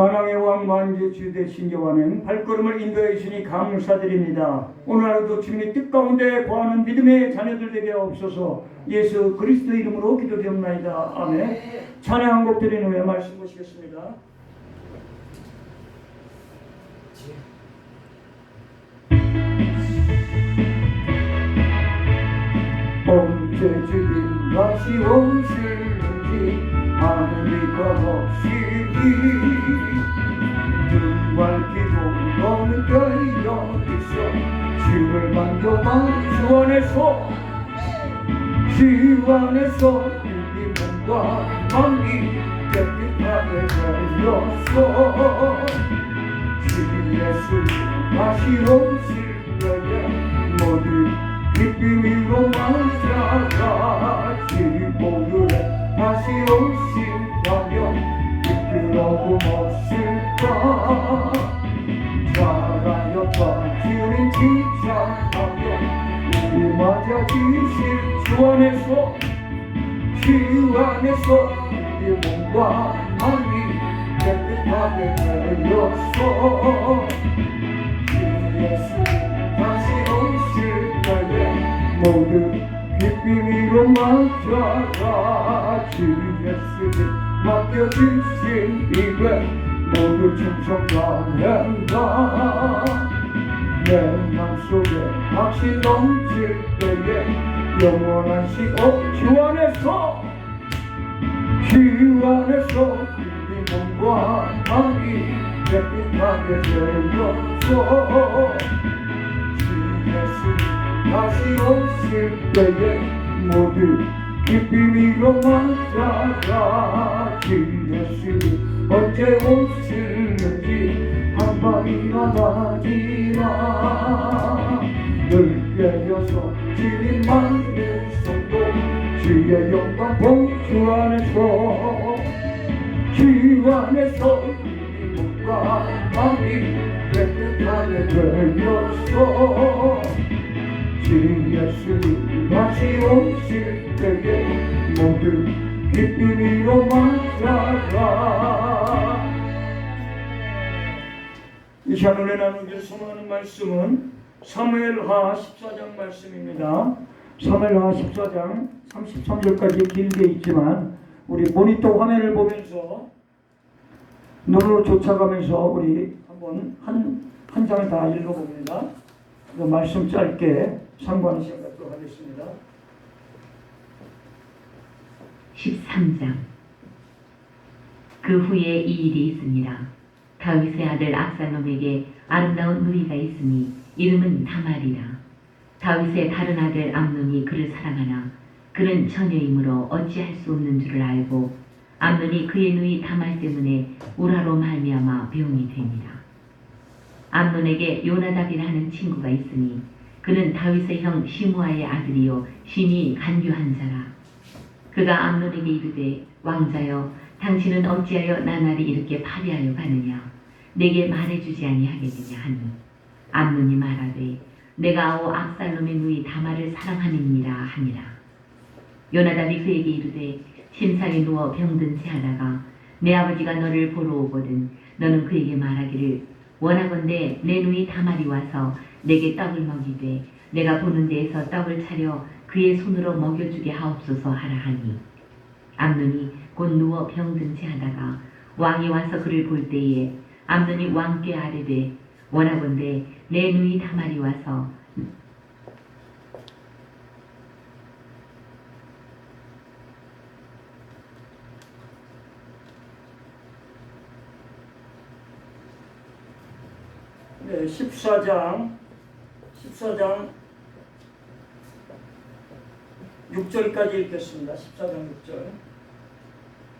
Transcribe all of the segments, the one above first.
만왕의 왕 만주 주대 신교와는 발걸음을 인도해 주시니 감사드립니다. 오늘 하루도 주님의 뜻 가운데 거하는 믿음의 자녀들 되게 없어서 예수 그리스도 이름으로 기도드립니다. 아멘. 찬양 한 곡 드린 후에 말씀 보시겠습니다. 언제 주님 다시 오 만져봐 주 안에서 주 안에서 이 몸과 마음이 깨끗하게 되었어. 주 예수 다시 오실 때에 모두 기쁨으로 맞아가 지복을 다시 오신다면 기쁘라고 없을까 잘하였다 주님 칭찬하며 우리 맞아 주실 주 안에서 주 안에서 우리 몸과 마음이 깨끗하게 되었어 주 예수 다시 오실 때에 모두 기쁨으로 맞아가 주 예수님 맡겨주신 입에 모두 충성하는다 내 맘속에 확신 넘칠 때에 영원한 안에서 주 안에서 이 몸과 마음이 깨끗하게 되었어 주 예수 다시 오실 때에 모두 기쁨으로 맞아가 주 예수 언제 오실는지 한마디나 하지 마늘 깨어서 주님만을 손도 주의 영광 본주 안에서 주 안에서 이 몸과 마음이 깨끗하게 되었어. 주 예수님 다시 오실 때에 모두 기쁨으로 맞아가 이 시간에 나누길 소망하는 말씀은 사무엘하 14장 말씀입니다. 사무엘하 14장 33절까지 길게 있지만 우리 모니터 화면을 보면서 눈으로 쫓아가면서 우리 한번 한, 한 장을 다 읽어봅니다. 그 말씀 짧게 시간 갖도록 하겠습니다. 13장 그 후에 이 일이 있으니라 다윗의 아들 압살롬에게 아름다운 누이가 있으니 이름은 다말이라. 다윗의 다른 아들 암논이 그를 사랑하나 그는 처녀이므로 어찌할 수 없는 줄을 알고 암논이 그의 누이 다말 때문에 우라로 말미암아 병이 되니라 암논에게 요나답이라는 친구가 있으니 그는 다윗의 형 시므아의 아들이요 심히 간교한 자라. 그가 암논에게 이르되 왕자여 당신은 어찌하여 나날이 이렇게 파리하여 가느냐? 내게 말해주지 아니하겠느냐 하니. 암논이 말하되 내가 아오 압살롬의 누이 다말을 사랑함이니라 하니라. 요나답이 그에게 이르되 침상에 누워 병든 채 하다가 내 아버지가 너를 보러 오거든 너는 그에게 말하기를 원하건대 내 누이 다말이 와서 내게 떡을 먹이되 내가 보는 데에서 떡을 차려 그의 손으로 먹여주게 하옵소서 하라 하니 암논이 곧 누워 병든 채 하다가 왕이 와서 그를 볼 때에 암논이 왕께 아뢰되 원하건대 내 누이 다말이 와서 네, 14장 14장 6절까지 읽겠습니다. 14장 6절.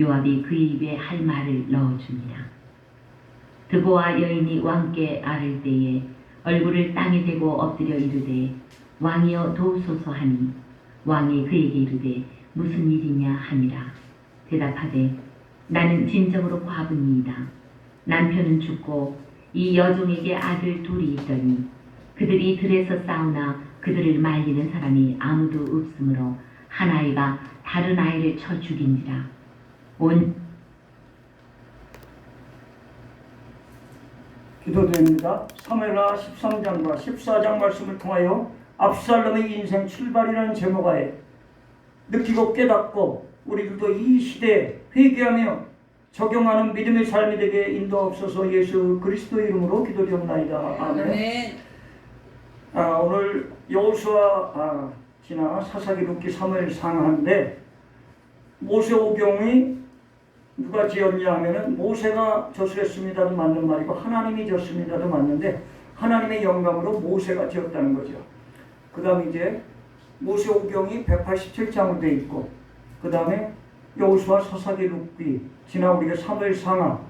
요압이 그의 입에 할 말을 넣어줍니다. 드보아 여인이 왕께 아를 때에 얼굴을 땅에 대고 엎드려 이르되 왕이여 도우소서 하니. 왕이 그에게 이르되 무슨 일이냐 하니라. 대답하되 나는 진정으로 과부니이다. 남편은 죽고 이 여종에게 아들 둘이 있더니 그들이 들에서 싸우나 그들을 말리는 사람이 아무도 없으므로 한 아이가 다른 아이를 쳐 죽인지라 온 기도드립니다. 사무엘하 13장과 14장 말씀을 통하여 압살롬의 인생 출발이라는 제목 하에 느끼고 깨닫고 우리들도 이 시대에 회개하며 적용하는 믿음의 삶이 되게 인도하옵소서 예수 그리스도 이름으로 기도드립니다. 아멘. 아, 오늘 여호수아 아, 지나 사사기 룻기 사무엘 상하인데 모세오경이 누가 지었냐 하면은 모세가 저수했습니다도 맞는 말이고 하나님이 지었습니다도 맞는데 하나님의 영감으로 모세가 지었다는 거죠. 그 다음에 이제 모세오경이 187장으로 돼 있고 그 다음에 여호수아 사사기 룻기 지나 우리가 사무엘 상하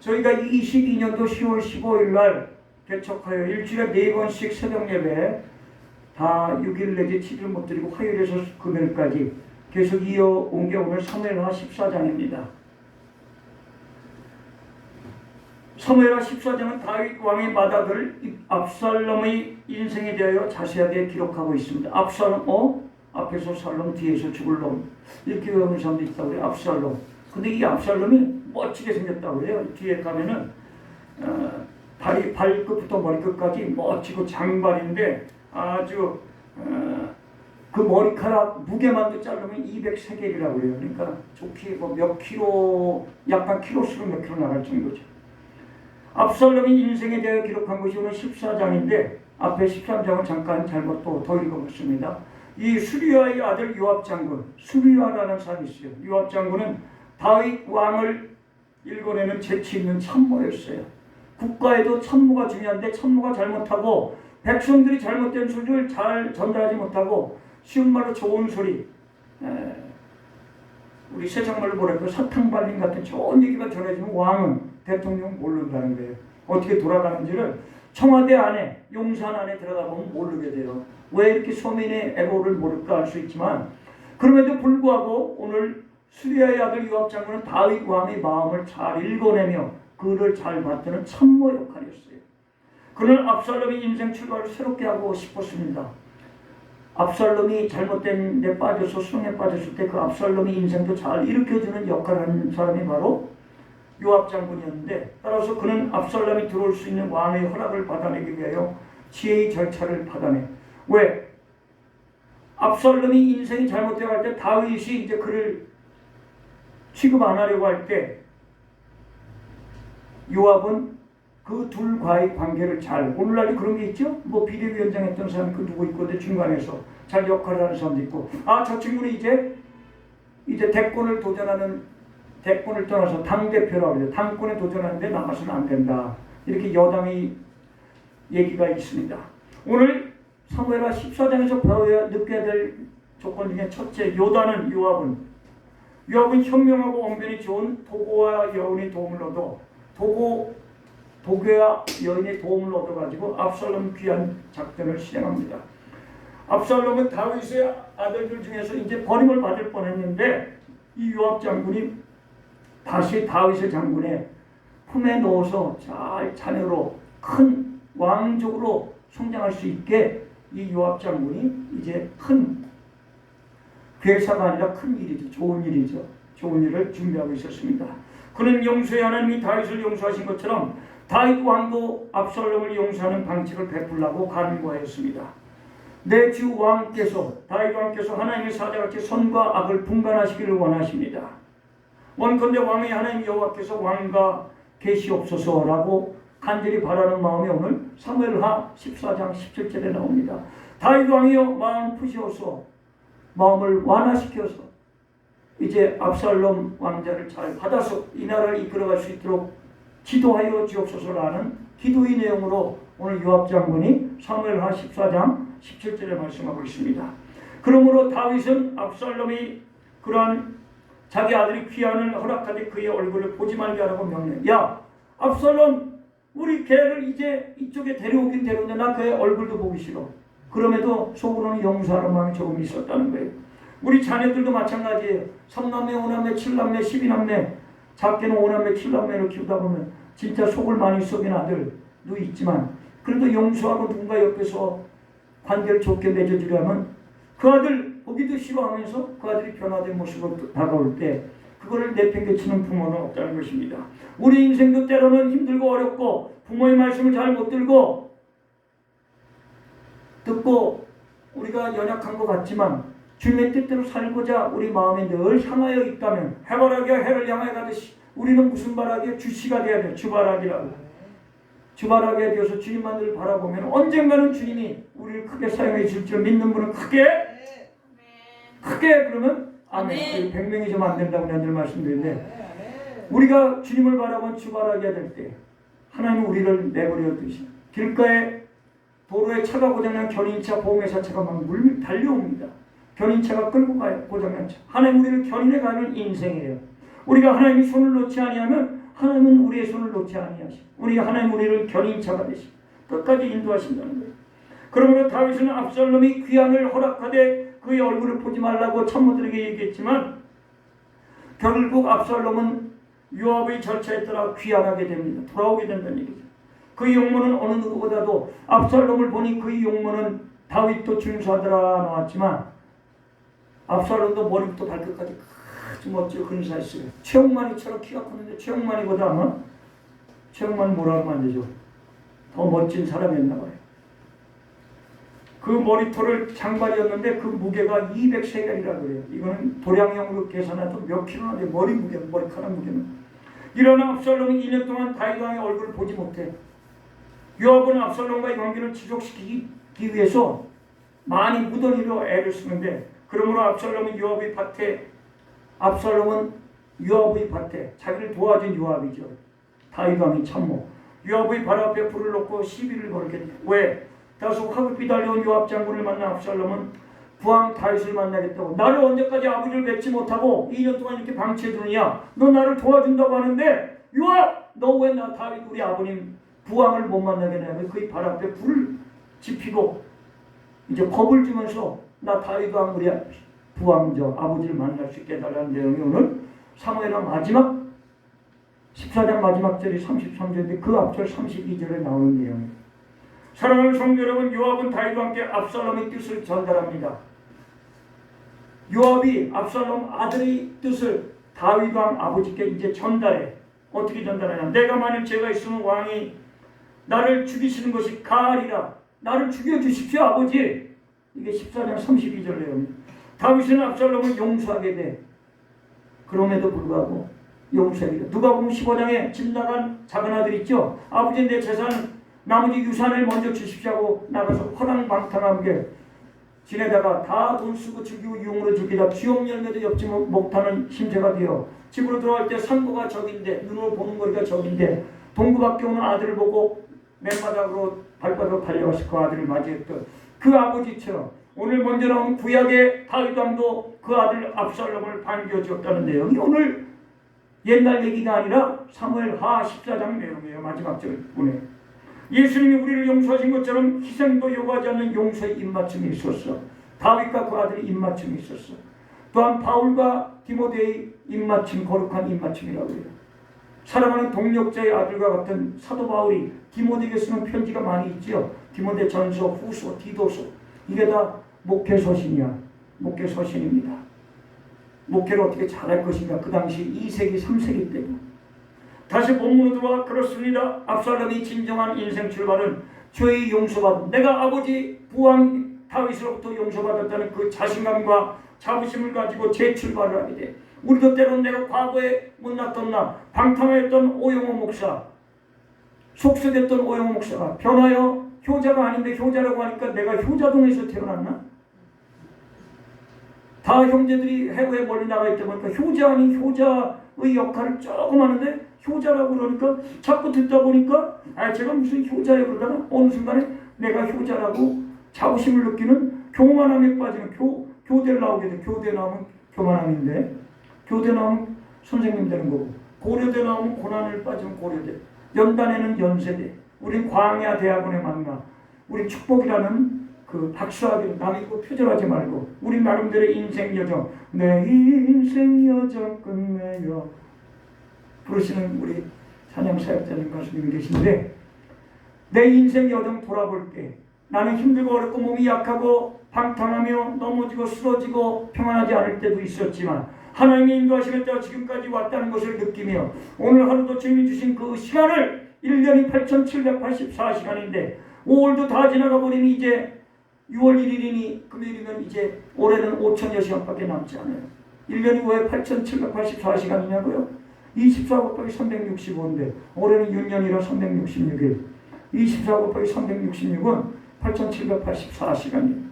저희가 22년도 10월 15일 날 개척하여 일주일에 네 번씩 새벽 예배 다 6일 내지 7일 못 드리고 화요일에서 금요일까지 계속 이어온 게 오늘 사무엘하 14장입니다. 사무엘하 14장은 다윗 왕의 맏아들 압살롬의 인생에 대하여 자세하게 기록하고 있습니다. 압살롬, 어? 앞에서 살롬, 뒤에서 죽을 놈. 이렇게 외우는 사람도 있다고 그래요. 압살롬. 근데 이 압살롬이 멋지게 생겼다고 그래요. 뒤에 가면은 어, 다리 발끝부터 머리끝까지 멋지고 장발인데 아주 어, 그 머리카락 무게만도 자르면 200세겔이라고 그래요. 그러니까 좋게 뭐몇 킬로 약간 킬로수로 몇 킬로 나갈 정도죠. 압살롬이 인생에 대해 기록한 것이 오늘 14장인데 앞에 13장을 잠깐 잘못 또 더 읽어봤습니다. 이 수리아의 아들 요압 장군, 수리아라는 사람이 있어요. 요압 장군은 다윗 왕을 일궈내는 재치 있는 참모였어요. 국가에도 참모가 중요한데 참모가 잘못하고 백성들이 잘못된 소리를 잘 전달하지 못하고 쉬운 말로 좋은 소리 에, 우리 세상 말로 뭐랄까 사탕 발림 같은 좋은 얘기만 전해지면 왕은 대통령 모른다는 거예요. 어떻게 돌아가는지를 청와대 안에 용산 안에 들어가 보면 모르게 돼요. 왜 이렇게 소민의 애고를 모를까 할 수 있지만 그럼에도 불구하고 오늘 수리아의 아들 요압 장군은 다윗 왕의 마음을 잘 읽어내며 그를 잘 받드는 참모 역할이었어요. 그는 압살롬의 인생 출발을 새롭게 하고 싶었습니다. 압살롬이 잘못된 데 빠져서 수렁에 빠졌을 때 그 압살롬의 인생도 잘 일으켜주는 역할을 하는 사람이 바로 요압 장군이었는데 따라서 그는 압살롬이 들어올 수 있는 왕의 허락을 받아내기 위하여 지혜의 절차를 받아내 왜? 압살롬이 인생이 잘못되어 갈 때 다윗이 이제 그를 취급 안 하려고 할 때 요압은 그 둘과의 관계를 잘 오늘날에 그런 게 있죠? 뭐 비대위원장 했던 사람 그 누구 있고 근데 중간에서 잘 역할을 하는 사람도 있고 아 저 친구는 이제 이제 대권을 도전하는 대권을 떠나서 당 대표라고 그래요. 당권에 도전하는데 나가서는 안 된다. 이렇게 여당의 얘기가 있습니다. 오늘 사무엘하 14장에서 배워야 느껴야 될 조건 중에 첫째 요단은 요압은 요압은 현명하고 언변이 좋은 도고와 여운의 도움을 얻어 도고 도교와 여인의 도움을 얻어가지고 압살롬 귀한 작전을 실행합니다. 압살롬은 다윗의 아들들 중에서 이제 버림을 받을 뻔했는데 이 요압 장군이 다시 다윗의 장군의 품에 넣어서 잘 자녀로 큰 왕족으로 성장할 수 있게 이 요압 장군이 이제 큰 괴사가 아니라 큰 일이죠. 좋은 일이죠. 좋은 일을 준비하고 있었습니다. 그는 용서의 하나님이 다윗을 용서하신 것처럼 다윗 왕도 압살롬을 용서하는 방책을 베풀라고 간구하였습니다. 내 주 왕께서 다윗 왕께서 하나님의 사자같이 선과 악을 분간하시기를 원하십니다. 원컨대 왕의 하나님 여호와께서 왕과 계시옵소서라고 간절히 바라는 마음이 오늘 사무엘하 14장 17절에 나옵니다. 다윗 왕이여 마음 푸시어서 마음을 완화시켜서 이제 압살롬 왕자를 잘 받아서 이 나라를 이끌어갈 수 있도록 기도하여 주옵소서라는 기도의 내용으로 오늘 요압 장군이 사무엘하 14장 17절에 말씀하고 있습니다. 그러므로 다윗은 압살롬이 그러한 자기 아들이 귀환을 허락하되 그의 얼굴을 보지 말게 하라고 명령. 야, 압살롬, 우리 걔를 이제 이쪽에 데려오긴 데려오는데 나 그의 얼굴도 보기 싫어. 그럼에도 속으로는 용서하는 마음이 조금 있었다는 거예요. 우리 자녀들도 마찬가지예요. 3남매, 5남매, 7남매, 12남매, 작게는 5남매, 7남매로 키우다 보면 진짜 속을 많이 썩인 아들도 있지만 그래도 용서하고 누군가 옆에서 관계를 좋게 맺어주려면 그 아들 보기도 싫어하면서 그 아들이 변화된 모습으로 다가올 때 그거를 내팽개치는 부모는 없다는 것입니다. 우리 인생도 때로는 힘들고 어렵고 부모의 말씀을 잘 못 들고 듣고 우리가 연약한 것 같지만 주님의 뜻대로 살고자 우리 마음에 늘 향하여 있다면 해바라기가 해를 향하여 가듯이 우리는 무슨 바라기에 주시가 돼야 돼 주바라기라고 주바라기가 되어서 주님만을 바라보면 언젠가는 주님이 우리를 크게 사용해 줄 줄 믿는 분은 크게 크게 그러면 아멘. 아멘. 100명이 좀 안 된다고 내가 늘 말씀드리는데 우리가 주님을 바라본 주바라기가 될때 하나님은 우리를 내버려 두시 길가에 도로에 차가 고장난 견인차 보험회사 차가 막 물 달려옵니다. 견인차가 끌고 가요 고장난 차. 하나님 우리를 견인해 가는 인생이에요. 우리가 하나님이 손을 놓지 아니하면 하나님은 우리의 손을 놓지 아니하시. 우리가 하나님 우리를 견인차가 되시. 끝까지 인도하신다는 거예요. 그러므로 다윗은 압살롬이 귀환을 허락하되 그의 얼굴을 보지 말라고 참모들에게 얘기했지만 결국 압살롬은 요압의 절차에 따라 귀환하게 됩니다. 돌아오게 된다는 얘기죠. 그 용모는 어느 누구보다도 압살롬을 보니 그 용모는 다윗도 준수하더라 나왔지만 압살롬도 머리부터 발끝까지 아주 멋지고 근사했어요. 최홍만이처럼 키가 컸는데 최홍만이보다 아마 최홍만 뭐라고 하면 안 되죠. 더 멋진 사람이었나 봐요. 그 머리털을 장발이었는데 그 무게가 200세겔이라고 그래요. 이거는 도량형으로 계산해도 몇 킬로나 돼 머리 무게, 머리카락 무게는. 일어나 압살롬이 2년 동안 다윗 왕의 얼굴을 보지 못해. 요압은 압살롬과의 관계를 지속시키기 위해서 많이 무더기로 애를 쓰는데 그러므로 압살롬은 요압의 밭에 압살롬은 요압의 밭에 자기를 도와준 요압이죠. 다윗 왕이 참모. 요압의 발 앞에 불을 놓고 시비를 돼. 왜? 다소 화급이 달려온 요압 장군을 만난 압살롬은 부왕 다윗을 만나겠다고. 나를 언제까지 아버지를 뵙지 못하고 2년 동안 이렇게 방치해 두느냐? 너 나를 도와준다고 하는데 요압! 너 왜 나 다윗 우리 아버님 부왕을 못 만나게 하냐면 그의 발 앞에 불을 지피고 이제 겁을 주면서 나 다윗 왕 우리 부왕 저 아버지를 만날 수 있게 해달라는 내용이 오늘 사무엘하 마지막 14장 마지막 절이 33절인데 그 앞절 32절에 나오는 내용입니다. 사랑하는 성도 여러분, 요압은 다윗과 함께 압살롬의 뜻을 전달합니다. 요압이 압살롬 아들의 뜻을 다윗 왕 아버지께 이제 전달해. 어떻게 전달하냐? 내가 만일 죄가 있으면 왕이 나를 죽이시는 것이 가하리라. 나를 죽여 주십시오, 아버지. 이게 14장 32절 내용입니다. 다윗은 압살롬을 용서하게 돼. 그럼에도 불구하고 용서하게 돼. 누가 보면 15장에 집 나간 작은 아들 있죠? 아버지 내 재산 나머지 유산을 먼저 주십시오 하고 나가서 허랑방탕하게 지내다가 다 돈 쓰고 죽이고 유흥으로 죽이다 쥐옥 열매도 엽지 못하는 신세가 되어 집으로 들어갈 때 상고가 적인데 눈으로 보는 거리가 적인데 동구밖에 오는 아들을 보고 맨바닥으로 발바닥으로 달려가서 그 아들을 맞이했던 그 아버지처럼 오늘 먼저 나온 구약의 다윗왕도 그 아들 압살롬을 반겨주었다는 내용이 오늘 옛날 얘기가 아니라 사무엘 하 14장 내용이에요. 마지막 절분에 예수님이 우리를 용서하신 것처럼 희생도 요구하지 않는 용서의 입맞춤이 있었어. 다윗과 그 아들의 입맞춤이 있었어. 또한 바울과 디모데의 입맞춤, 거룩한 입맞춤이라고 해요. 사랑하는 동력자의 아들과 같은 사도 바울이 디모데에게 쓰는 편지가 많이 있지요. 디모데 전서, 후서, 디도서. 이게 다 목회 서신이야. 목회 서신입니다. 목회를 어떻게 잘할 것인가. 그 당시 2세기, 3세기 때문에. 다시 본문으로 들어와 그렇습니다. 압살롬이 진정한 인생 출발은 죄의 용서받음. 내가 아버지 부왕 다윗으로부터 용서받았다는 그 자신감과 자부심을 가지고 재출발을 하게 돼. 우리도 때로는 내가 과거에 못났던 나, 방탕했던 오영호 목사, 속썩였던 오영호 목사가 변하여 효자가 아닌데 효자라고 하니까 내가 효자동에서 태어났나? 다 형제들이 해외에 멀리 나가 있다 보니까 효자 아닌 효자의 역할을 조금 하는데 효자라고 그러니까 자꾸 듣다 보니까 아 제가 무슨 효자예요? 그러다가 어느 순간에 내가 효자라고 자부심을 느끼는 교만함에 빠지는 교, 교대를 나오게 돼. 교대 나오면 교만함인데 교대 나오면 선생님 되는 거고 고려대 나오면 고난을 빠지면 고려대. 연단에는 연세대. 우린 광야 대학원에 만나 우리 축복이라는 그 박수하기를 남이고 표절하지 말고 우리 나름대로의 인생 여정 내 인생 여정 끝내요. 부르시는 우리 찬양 사역자님 가수님이 계신데 내 인생 여정 돌아볼 때 나는 힘들고 어렵고 몸이 약하고 방탕하며 넘어지고 쓰러지고 평안하지 않을 때도 있었지만 하나님의 인도하심에 따라 지금까지 왔다는 것을 느끼며 오늘 하루도 주님이 주신 그 시간을 1년이 8784시간인데 5월도 다 지나가 버리니 이제 6월 1일이니 금요일이면 이제 올해는 5천여 시간밖에 남지 않아요. 1년이 왜 8784시간이냐고요? 24 곱하기 365인데 올해는 6년이라 366일 24 곱하기 366은 8784시간이에요.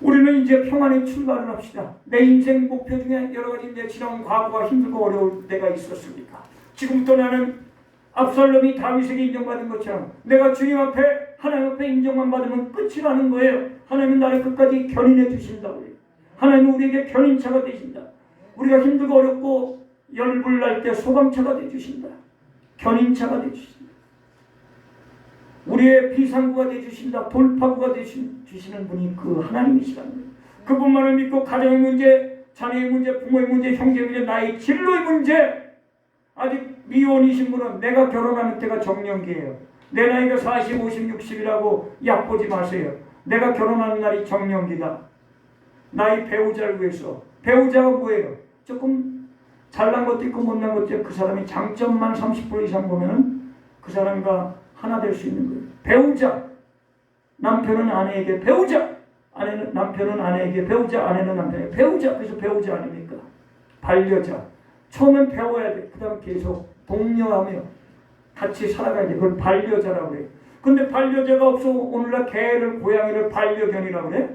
우리는 이제 평안의 출발을 합시다. 내 인생 목표 중에 여러 가지 내 지나온 과거가 힘들고 어려울 때가 있었습니까? 지금부터 나는 압살롬이 다윗에게 인정받은 것처럼 내가 주님 앞에 하나님 앞에 인정만 받으면 끝이라는 거예요. 하나님은 나를 끝까지 견인해 주신다고요. 하나님은 우리에게 견인차가 되신다. 우리가 힘들고 어렵고 열불 날 때 소방차가 돼 주신다. 견인차가 돼 주신다. 우리의 비상구가 돼 주신다. 돌파구가 돼 주시는 분이 그 하나님이시라는. 그분만을 믿고 가정의 문제, 자녀의 문제, 부모의 문제, 형제의 문제, 나의 진로의 문제 아직 미혼이신 분은 내가 결혼하는 때가 정년기예요. 내 나이가 40, 50, 60이라고 약 보지 마세요. 내가 결혼하는 날이 정년기다. 나의 배우자를 위해서. 배우자가 뭐예요? 조금 잘난 것도 있고 못난 것도 있고 그 사람이 장점만 30% 이상 보면 그 사람과 하나 될 수 있는 거예요. 배우자. 남편은 아내에게 배우자. 아내는 남편은 아내에게 배우자. 아내는 남편에게 배우자. 그래서 배우자 아닙니까? 반려자. 처음엔 배워야 돼. 그 다음 계속 독려하며 같이 살아가야 돼. 그걸 반려자라고 그래. 근데 반려자가 없어 오늘날 개를 고양이를 반려견이라고 그래.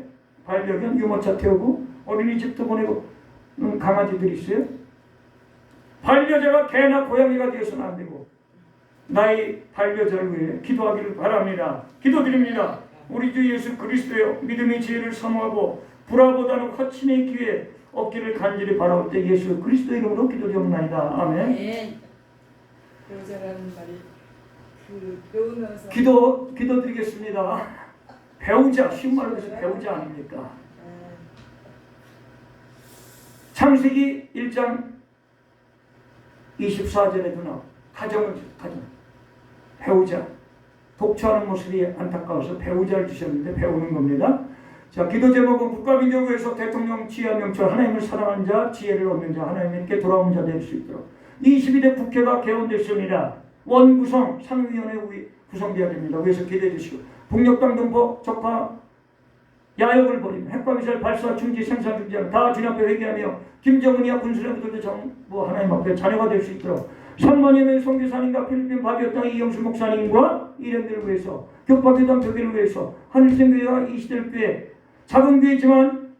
반려견 유모차 태우고 어린이집도 보내고 음, 강아지들이 있어요. 반려자가 개나 고양이가 되어서는 안 되고 나의 반려자를 위해 기도하기를 바랍니다. 기도드립니다. 우리 주 예수 그리스도여 믿음의 지혜를 사모하고 불화보다는 허친의 기회 얻기를 간절히 바라올 때 예수 그리스도 이름으로 기도드옵나이다. 아멘. 예. 배우자라는 말이 그 배우면서 기도 기도 드리겠습니다. 배우자 쉬운 말로 해서 배우자 아닙니까? 예. 창세기 1장 24절에도 나 가정을 가정 배우자 독초하는 모습이 안타까워서 배우자를 주셨는데 배우는 겁니다. 자 기도 제목은 국가민족에서 대통령 지하 명철 하나님을 사랑하는 자 지혜를 얻는 자 하나님께 돌아온 자 될 수 있도록 22대 국회가 개원됐습니다. 원구성 상위원회 위- 구성되어야 됩니다. 위에서 기대해 주시고 북녘당 동포 적파 야욕을 벌이며 핵과미사일 발사 중지 생산 중지하는 다 주님 앞에 회개하며 김정은이야 군수령들도 정부 하나님 앞에 자녀가 될 수 있도록 3만여 명의 선교사님과 필리핀 바디오 땅 이영수 목사님과 일행들을 위해서 교파교단 교회를 위해서 하늘생교회와 이 시대를 교회 작은 교회지만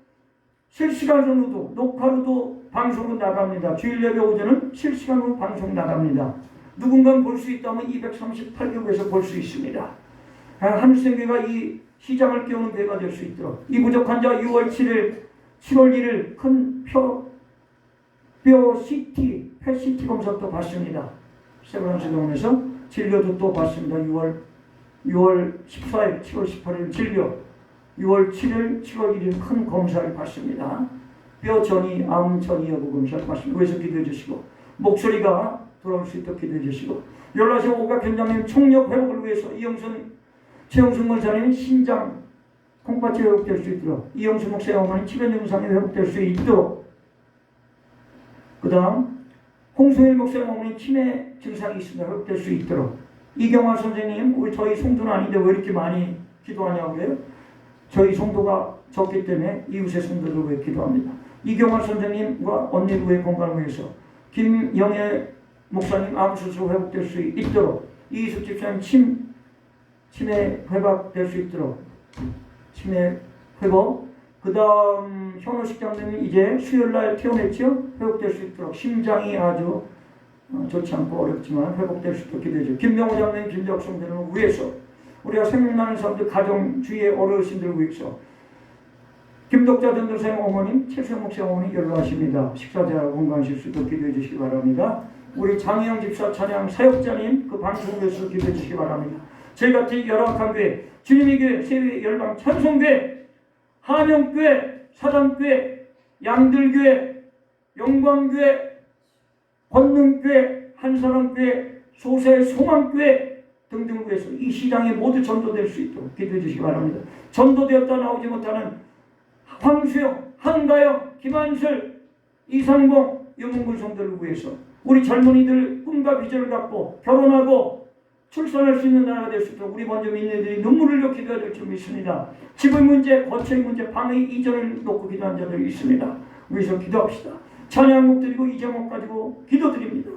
실시간으로도 녹화로도 방송으로 나갑니다. 주일 예배 오전은 실시간으로 방송 나갑니다. 누군가 볼 수 있다면 238개국에서 볼 수 있습니다. 아, 하늘생교회가 이 시장을 깨우는 교회가 될 수 있도록 이 부족한 자 6월 7일, 7월 1일 큰 표, 뼈 CT, 폐 CT 검사도 받습니다. 세브란스 병원에서 진료도 또 받습니다. 6월 6월 14일, 7월 18일 진료, 6월 7일, 7월 1일 큰 검사를 받습니다. 뼈 전이, 암 전이 여부 검사를 받습니다. 위해서 기도해 주시고 목소리가 돌아올 수 있도록 기도해 주시고 연락하신 오각 현장님 총력 회복을 위해서 이영순 최영순 목사님 신장 콩팥이 회복될 수 있도록 이영수 목사의 어머니 치변 증상이 회복될 수 있도록. 그 다음 홍성일 목사의 어머니 치매 증상이 있으면 회복될 수 있도록. 이경화 선생님 우리 저희 성도는 아닌데 왜 이렇게 많이 기도하냐고요? 저희 성도가 적기 때문에 이웃의 성도들 위해 기도합니다. 이경화 선생님과 위해 건강을 위해서 김영애 목사님 암수수 회복될 수 있도록 이수 집사님 침 치매 회복될 수 있도록 치매 회복. 그 다음 현우 식장님이 이제 수요일날 퇴원했죠? 회복될 수 있도록. 심장이 아주 어, 좋지 않고 어렵지만 회복될 수 있도록 기도해줘. 김명호 장님 김덕성 대를 위해서 우리가 생명나는 사람들 가정 주위의 어르신들 위해서 김독자 전도생 어머님 목사 어머니 연락하십니다. 식사자 건강하실 수 있도록 기도해 주시기 바랍니다. 우리 장혜영 집사 찬양 사역자님 그 방송에서 기도해 주시기 바랍니다. 저희 같은 열악한 교회 주님의 교회 세계 열방 찬송교회 한영교회 사당교회 양들교회 영광교회 권능교회 한사람교회 소세 소망교회 등등 교회에서 이 시장에 모두 전도될 수 있도록 기도해 주시기 바랍니다. 전도되었다 나오지 못하는 황수영, 한가영, 김한슬, 이상봉, 유문군 성들을 위해서 우리 젊은이들 꿈과 비전을 갖고 결혼하고 출산할 수 있는 나라가 될 수 있도록 우리 먼저 믿는 이들이 눈물을 흘려 기도해야 될줄 믿습니다. 집의 문제, 거처의 문제, 방의 이전을 놓고 기도한 자들이 있습니다. 우리 서 기도합시다. 찬양곡 드리고 이 제목 가지고 기도드립니다.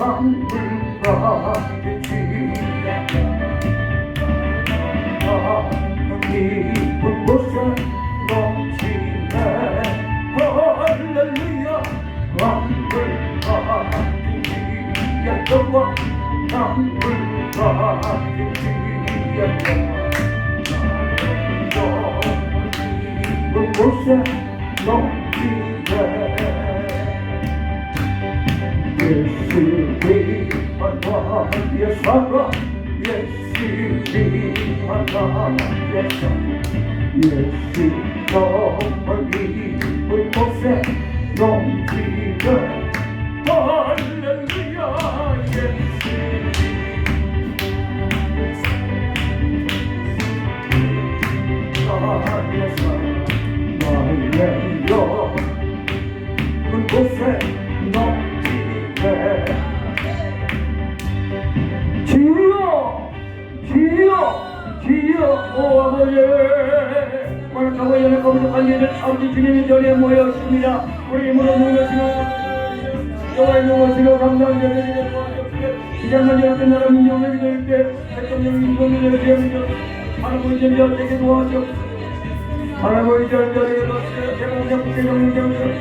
강물과 com fé,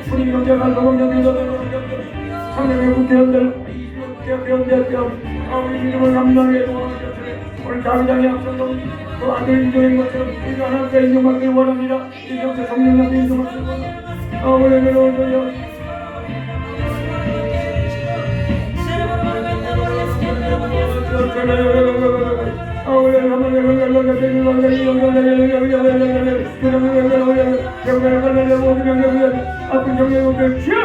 분위기 경제관 소방장들 상당히 국회의원들 국회의원들 아버지 이름을 감당해 오늘 자비당의 앞서서 그 아들 인정인 것처럼 우리 하나님께 인정받기를 원합니다. 인정체 성령님께 인정받기를 원합니다. 아버지를 올려 아픈 정령을 치어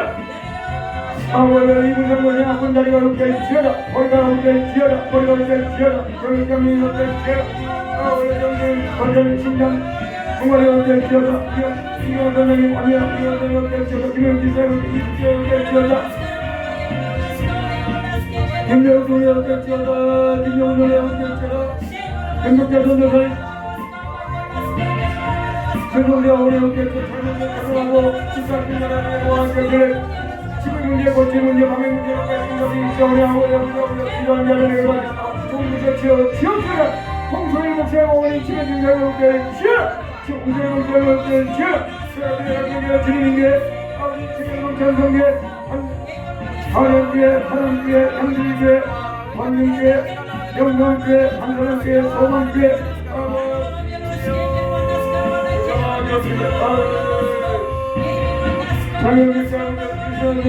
아버지를 입은 성모님 아픈 다리가 높게 치어라 머리가 높게 치어라 머리가 높게 치어라 여기 경이 높게 치어라 아버지 정령 건전 신장 정말이 높게 치어라 이거 선생님 아니야 이거 선생님 높게 치어라 김영지 선생님 높게 치어라 김영준이 높게 치어라 김영준이 높게 치어라 행복자 선생님 최고의 어려운데 그 젊은데 가져가고 집사님 나라의 왕께서 집의 문제, 고치 문제, 문제로 가진 것이 있어 어려워 어려워 이런 자를 내가 좋은 곳에 치어 치어주라 홍소희 목사의 어머니 집에 중사를 먹게 치어 홍소희 목사를 먹게 치어 그래야 주님인게 아버지 집에 목사를 성게 하나님께 하나님께 당신께 관님께 영광께 한사